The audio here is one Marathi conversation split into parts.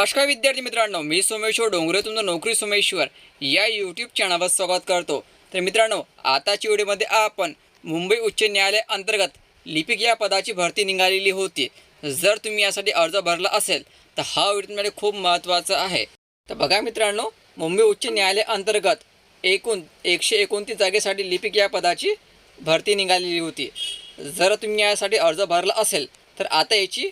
नमस्कार विद्यार्थी मित्रांनो मी सोमेश्वर डोंगरे तुमचं नोकरी सोमेश्वर या यूट्यूब चॅनलवर स्वागत करतो. तर मित्रांनो आताच्या व्हिडिओमध्ये आपण मुंबई उच्च न्यायालय अंतर्गत लिपिक या पदाची भरती निघालेली होती. जर तुम्ही यासाठी अर्ज भरला असेल तर हा व्हिडिओ तुम्हाला खूप महत्त्वाचा आहे. तर बघा मित्रांनो मुंबई उच्च न्यायालय अंतर्गत एकूण एकशे एकोणतीस जागेसाठी लिपिक या पदाची भरती निघालेली होती. जर तुम्ही यासाठी अर्ज भरला असेल तर आता याची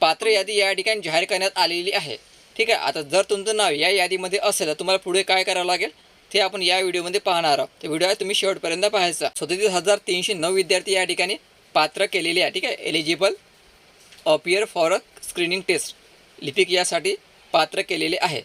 पात्र यादी या ठिकाणी जाहीर करण्यात आलेली आहे. ठीक आहे? आता जर तुमचं नाव या यादीमध्ये असेल तर तुम्हाला पुढे काय करावं लागेल? ते आपण या व्हिडिओमध्ये पाहणार आहोत. तर व्हिडिओ तुम्ही शेवटपर्यंत पाहायचा. सदतीस हजार तीनशे नऊ विद्यार्थी या ठिकाणी पात्र केलेले आहे. ठीक आहे? Eligible appear for a screening test लिपिक यासाठी पात्र केलेले आहे.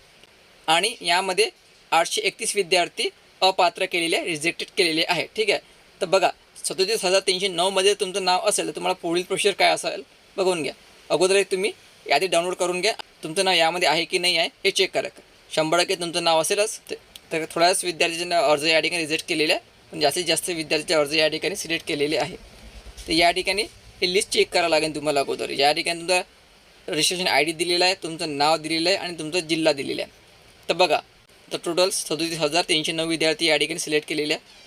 आणि यामध्ये आठशे एकतीस विद्यार्थी अपात्र केलेले आहे रिजेक्टेड केलेले आहे. ठीक आहे? तर बघा सदतीस हजार तीनशे नऊमध्ये तुमचं नाव असेल तर तुम्हाला पुढील प्रोसिजर काय असेल? बघून घ्या. अगोदर एक तुम्ही यादी डाउनलोड करून घ्या. तुमचं नाव यामध्ये आहे की नाही आहे हे चेक करा. शंभर टक्के तुमचं नाव असेलच. तर थोड्याच विद्यार्थ्यांना अर्ज या ठिकाणी रिजेक्ट केलेले आहे पण जास्तीत जास्त विद्यार्थ्यांचे अर्ज या ठिकाणी सिलेक्ट केलेले आहे तर या ठिकाणी हे लिस्ट चेक करावं लागेल तुम्हाला अगोदर. या ठिकाणी तुमचा रजिस्ट्रेशन आय डी दिलेला आहे तुमचं नाव दिलेलं आहे आणि तुमचा जिल्हा दिलेला आहे. तर बघा तर टोटल सदोतीस हजार तीनशे नऊ विद्यार्थी या ठिकाणी सिलेक्ट केलेले आहे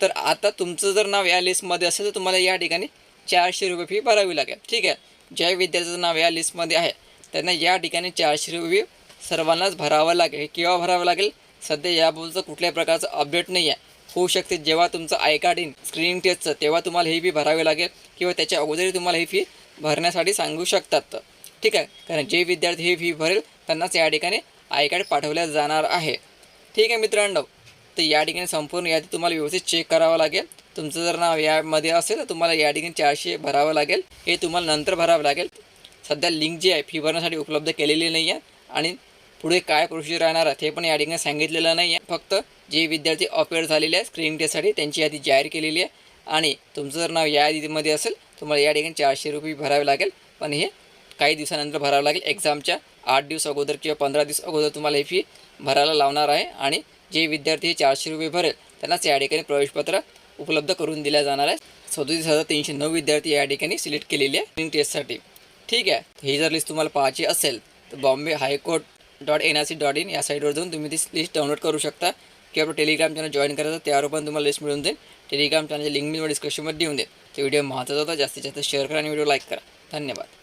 तर आता तुमचं जर नाव या लिस्टमध्ये असेल तर तुम्हाला या ठिकाणी चारशे रुपये फी भरावी लागेल. ठीक आहे? ज्या विद्यार्थ्याचं नाव या लिस्टमध्ये आहे. त्यांना या ठिकाणी चारशे रुपये सर्वांनाच भरावं लागेल हे केव्हा भरावं लागेल. सध्या याबाबतचं कुठल्याही प्रकारचं अपडेट नाही आहे होऊ शकते जेव्हा तुमचं आय कार्ड येईल स्क्रीनिंग टेस्टचं तेव्हा तुम्हाला ही फी भरावी लागेल किंवा त्याच्या अगोदरही तुम्हाला ही फी भरण्यासाठी सांगू शकतात. ठीक आहे? कारण जे विद्यार्थी ही फी भरेल त्यांनाच या ठिकाणी आय कार्ड पाठवल्या जाणार आहे. ठीक आहे मित्रांनो? तर या ठिकाणी संपूर्ण यादी तुम्हाला व्यवस्थित चेक करावं लागेल. तुमचं जर नाव यामध्ये असेल तर तुम्हाला या ठिकाणी चारशे भरावं लागेल. हे तुम्हाला नंतर भरावं लागेल. सध्या लिंक जी आहे फी भरण्यासाठी उपलब्ध केलेली नाही आहे आणि पुढे काय प्रोसिजर राहणार आहे ते पण या ठिकाणी सांगितलेलं नाही आहे फक्त जे विद्यार्थी अपेअर झालेले आहे स्क्रीनिंग टेस्टसाठी त्यांची यादी जाहीर केलेली आहे. आणि तुमचं जर नाव या यादीमध्ये असेल तुम्हाला या ठिकाणी चारशे रुपये भरावे लागेल. पण हे काही दिवसानंतर भरावं लागेल. एक्झामच्या आठ दिवस अगोदर किंवा पंधरा दिवस अगोदर तुम्हाला ही फी भरायला लावणार आहे. आणि जे विद्यार्थी हे चारशे रुपये भरेल त्यांनाच या ठिकाणी प्रवेशपत्र उपलब्ध करून दिल्या जाणार आहे सदोतीस हजार तीनशे नऊ विद्यार्थी या ठिकाणी सिलेक्ट केलेले आहे टेस्टसाठी ठीक आहे. ही जर लिस्ट तुम्हाला पाहायची असेल तर Bombay high court dot N R C dot in या साईटवर जाऊन तुम्ही ती लिस्ट डाउनलोड करू शकता. किंवा आपलं टेलिग्राम चॅनल जॉईन करायचं त्यावर पण तुम्हाला लिस्ट मिळून जाईल. टेलिग्राम चॅनलची लिंक मी डिस्क्रिप्शनमध्ये देऊन देईल ते व्हिडिओ महत्त्वाचा होता. जास्तीत जास्त शेअर करा आणि व्हिडिओ लाईक करा. धन्यवाद.